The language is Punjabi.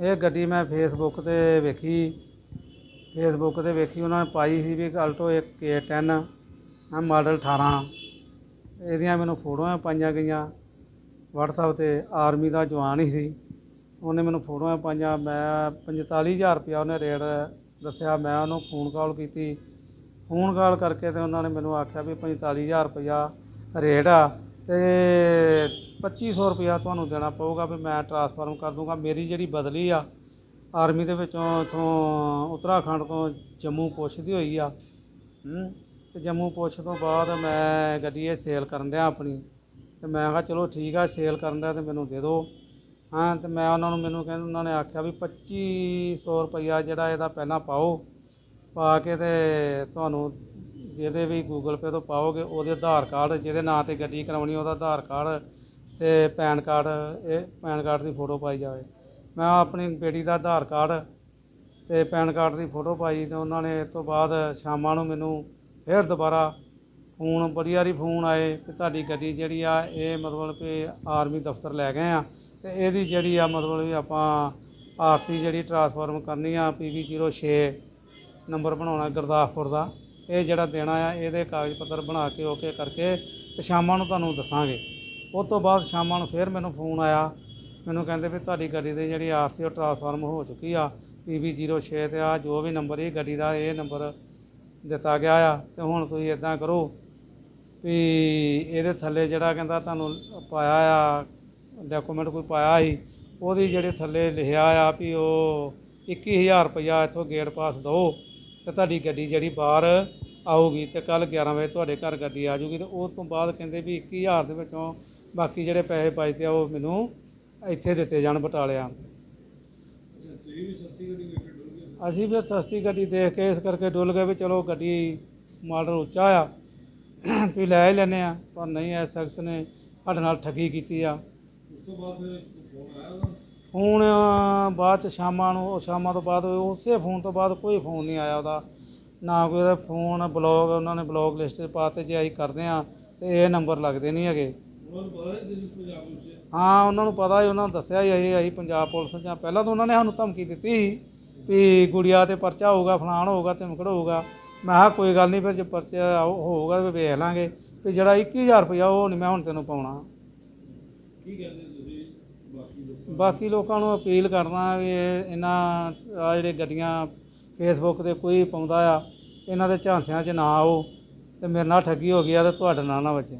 ਇਹ ਗੱਡੀ ਮੈਂ ਫੇਸਬੁੱਕ ਤੇ ਵੇਖੀ। ਫੇਸਬੁੱਕ ਤੇ ਵੇਖੀ, ਉਹਨਾਂ ਨੇ ਪਾਈ ਸੀ ਵੀ ਆਲਟੋ ਇੱਕ K10 ਆ ਮਾਡਲ 18 ਇਹਦੀਆਂ ਮੈਨੂੰ ਫੋਟੋਆਂ ਪਾਈਆਂ ਗਈਆਂ। WhatsApp ਤੇ ਆਰਮੀ ਦਾ ਜਵਾਨ ਹੀ ਸੀ। ਉਹਨੇ ਮੈਨੂੰ ਫੋਟੋਆਂ ਪਾਈਆਂ। ਮੈਂ 45000 ਰੁਪਇਆ ਉਹਨੇ ਰੇਟ ਦੱਸਿਆ। ਮੈਂ ਉਹਨੂੰ ਫੋਨ ਕਾਲ ਕੀਤੀ। ਫੋਨ ਕਾਲ ਕਰਕੇ ਤੇ ਉਹਨਾਂ ਨੇ ਮੈਨੂੰ ਆਖਿਆ ਵੀ 45000 ਰੁਪਇਆ ਰੇਟ ਆ। ਤੇ 2500 ਰੁਪਇਆ ਤੁਹਾਨੂੰ ਦੇਣਾ ਪਊਗਾ ਵੀ ਮੈਂ ਟਰਾਂਸਫਰਮ ਕਰ ਦੂੰਗਾ। ਮੇਰੀ ਜਿਹੜੀ ਬਦਲੀ ਆ, ਆਰਮੀ ਦੇ ਵਿੱਚੋਂ ਇਥੋਂ ਉੱਤਰਾਖੰਡ ਤੋਂ ਜੰਮੂ ਪੁੱਛ ਦੀ ਹੋਈ ਆ। ਹੂੰ, ਤੇ ਜੰਮੂ ਪੁੱਛ ਤੋਂ ਬਾਅਦ ਮੈਂ ਗੱਡੀ ਇਹ ਸੇਲ ਕਰਨ ਡਿਆ ਆਪਣੀ। ਤੇ ਮੈਂ ਕਿਹਾ ਚਲੋ ਠੀਕ ਆ, ਸੇਲ ਕਰਨ ਦਾ ਤੇ ਮੈਨੂੰ ਦੇ ਦਿਓ ਹਾਂ, ਤੇ ਮੈਂ ਉਹਨਾਂ ਨੂੰ ਮੈਨੂੰ ਕਹਿੰਦੇ ਉਹਨਾਂ ਨੇ ਆਖਿਆ ਵੀ 2500 ਰੁਪਇਆ ਜਿਹੜਾ ਇਹਦਾ ਪਹਿਲਾਂ ਪਾਓ, ਪਾ ਕੇ ਤੇ ਤੁਹਾਨੂੰ ਜਿਹਦੇ ਵੀ ਗੂਗਲ ਪੇ ਤੋਂ ਪਾਓਗੇ, ਉਹਦੇ ਆਧਾਰ ਕਾਰਡ, ਜਿਹਦੇ ਨਾਂ ਤੇ ਗੱਡੀ ਕਰਾਉਣੀ ਉਹਦਾ ਆਧਾਰ ਕਾਰਡ ਤੇ ਪੈਨ ਕਾਰਡ, ਇਹ ਪੈਨ ਕਾਰਡ ਦੀ ਫੋਟੋ ਪਾਈ ਜਾਵੇ। ਮੈਂ ਆਪਣੀ ਬੇਟੀ ਦਾ ਆਧਾਰ ਕਾਰਡ ਤੇ ਪੈਨ ਕਾਰਡ ਦੀ ਫੋਟੋ ਪਾਈ ਤੇ ਉਹਨਾਂ ਨੇ ਇਸ ਤੋਂ ਬਾਅਦ ਸ਼ਾਮਾਂ ਨੂੰ ਮੈਨੂੰ ਫਿਰ ਦੁਬਾਰਾ ਫੋਨ, ਬੜੀ ਵਾਰੀ ਫੋਨ ਆਏ ਕਿ ਤੁਹਾਡੀ ਗੱਡੀ ਜਿਹੜੀ ਆ, ਇਹ ਮਤਲਬ ਕਿ ਆਰਮੀ ਦਫ਼ਤਰ ਲੈ ਗਏ ਆ ਤੇ ਇਹਦੀ ਜਿਹੜੀ ਆ ਮਤਲਬ ਵੀ ਆਪਾਂ ਆਰਸੀ ਜਿਹੜੀ ਟਰਾਂਸਫਾਰਮ ਕਰਨੀ ਆ ਪੀਵੀ 06 ਨੰਬਰ ਬਣਾਉਣਾ ਗੁਰਦਾਸਪੁਰ ਦਾ। ਇਹ ਜਿਹੜਾ ਦੇਣਾ ਆ, ਇਹਦੇ ਕਾਗਜ਼ ਪੱਤਰ ਬਣਾ ਕੇ ਓਕੇ ਕਰਕੇ ਤੇ ਸ਼ਾਮਾਂ ਨੂੰ ਤੁਹਾਨੂੰ ਦੱਸਾਂਗੇ। ਉਸ ਤੋਂ ਬਾਅਦ ਸ਼ਾਮਾਂ ਨੂੰ ਫਿਰ ਮੈਨੂੰ ਫੋਨ ਆਇਆ। ਮੈਨੂੰ ਕਹਿੰਦੇ ਵੀ ਤੁਹਾਡੀ ਗੱਡੀ ਦੀ ਜਿਹੜੀ ਆਰਸੀ ਉਹ ਟਰਾਂਸਫਾਰਮ ਹੋ ਚੁੱਕੀ ਆ। ਪੀਵੀ 06 ਤੇ ਆ, ਜੋ ਵੀ ਨੰਬਰ ਇਹ ਗੱਡੀ ਦਾ ਇਹ ਨੰਬਰ ਦਿੱਤਾ ਗਿਆ ਆ ਤੇ ਹੁਣ ਤੁਸੀਂ ਇਦਾਂ ਕਰੋ ਵੀ ਇਹਦੇ ਥੱਲੇ ਜਿਹੜਾ ਕਹਿੰਦਾ ਤੁਹਾਨੂੰ ਪਾਇਆ ਆ, ਡਾਕੂਮੈਂਟ ਕੋਈ ਪਾਇਆ ਸੀ, ਉਹਦੀ ਜਿਹੜੇ ਥੱਲੇ ਲਿਖਿਆ ਆ ਵੀ ਉਹ 21000 ਰੁਪਇਆ ਇੱਥੋਂ ਗੇਟ ਪਾਸ ਦਿਓ। ਤੇ ਤੁਹਾਡੀ ਗੱਡੀ ਜਿਹੜੀ ਬਾਹਰ ਆਊਗੀ ਤੇ ਕੱਲ 11 ਵਜੇ ਤੁਹਾਡੇ ਘਰ ਗੱਡੀ ਆ ਜਾਊਗੀ ਤੇ ਉਸ ਤੋਂ ਬਾਅਦ ਕਹਿੰਦੇ ਵੀ 21000 ਦੇ ਵਿੱਚੋਂ ਬਾਕੀ ਜਿਹੜੇ ਪੈਸੇ ਬਚਦੇ ਆ, ਉਹ ਮੈਨੂੰ ਇੱਥੇ ਦਿੱਤੇ ਜਾਣ ਬਟਾਲਿਆਂ। ਅਸੀਂ ਵੀ ਸਸਤੀ ਗੱਡੀ ਦੇਖ ਕੇ ਇਸ ਕਰਕੇ ਡੁੱਲ ਗਏ ਵੀ ਚਲੋ ਗੱਡੀ ਮਾਡਲ ਉੱਚਾ ਆ, ਵੀ ਲੈ ਹੀ ਲੈਨੇ ਆ, ਪਰ ਨਹੀਂ ਐ ਸ਼ਖਸ ਨੇ ਸਾਡੇ ਨਾਲ ਠੱਗੀ ਕੀਤੀ ਆ। ਉਸ ਤੋਂ ਬਾਅਦ ਫੋਨ ਆਇਆ ਫੋਨ ਬਾਅਦ ਚ ਸ਼ਾਮਾਂ ਨੂੰ ਉਹ ਸ਼ਾਮਾਂ ਤੋਂ ਬਾਅਦ ਉਸੇ ਫੋਨ ਤੋਂ ਬਾਅਦ ਕੋਈ ਫੋਨ ਨਹੀਂ ਆਇਆ ਉਹਦਾ। ਨਾ ਕੋਈ ਉਹਦਾ ਫੋਨ ਬਲੌਗ ਉਹਨਾਂ ਨੇ ਬਲੌਗ ਲਿਸਟ 'ਚ ਪਾਤੇ ਜੇ ਅਸੀਂ ਕਰਦੇ ਆ ਤੇ ਇਹ ਨੰਬਰ ਲੱਗਦੇ ਨਹੀਂ ਹੈਗੇ। ਹੈ ਉਹਨਾਂ ਨੂੰ ਪਤਾ ਹੀ ਉਹਨਾਂ ਨੂੰ ਦੱਸਿਆ ਹੀ ਅਸੀਂ ਅਸੀਂ ਪੰਜਾਬ ਪੁਲਿਸ ਜਾਂ ਪਹਿਲਾਂ ਤਾਂ ਉਹਨਾਂ ਨੇ ਸਾਨੂੰ ਧਮਕੀ ਦਿੱਤੀ ਸੀ ਵੀ ਗੁੜੀਆ ਤੇ ਪਰਚਾ ਹੋਊਗਾ ਫਲਾਣ ਹੋਊਗਾ ਧਮਕੜ ਹੋਊਗਾ। ਮੈਂ ਕਿਹਾ ਕੋਈ ਗੱਲ ਨਹੀਂ ਫਿਰ ਜੇ ਪਰਚਾ ਹੋਊਗਾ ਤੇ ਵੇਖ ਲਾਂਗੇ ਵੀ ਜਿਹੜਾ 21000 ਰੁਪਇਆ ਉਹ ਨਹੀਂ ਮੈਂ ਹੁਣ ਤੈਨੂੰ ਪਾਉਣਾ। ਕੀ ਕਹਿੰਦੇ ਬਾਕੀ ਲੋਕਾਂ ਨੂੰ ਅਪੀਲ ਕਰਦਾ ਵੀ ਇਹ ਇਹਨਾਂ, ਆ ਜਿਹੜੇ ਗੱਡੀਆਂ ਫੇਸਬੁੱਕ ਤੇ ਕੋਈ ਪਾਉਂਦਾ ਆ, ਇਹਨਾਂ ਦੇ ਝਾਂਸਿਆਂ 'ਚ ਨਾ ਆਓ ਤੇ ਮੇਰੇ ਨਾਲ ਠੱਗੀ ਹੋ ਗਈ ਆ ਤੇ ਤੁਹਾਡੇ ਨਾਲ ਨਾ ਵੱਜੇ।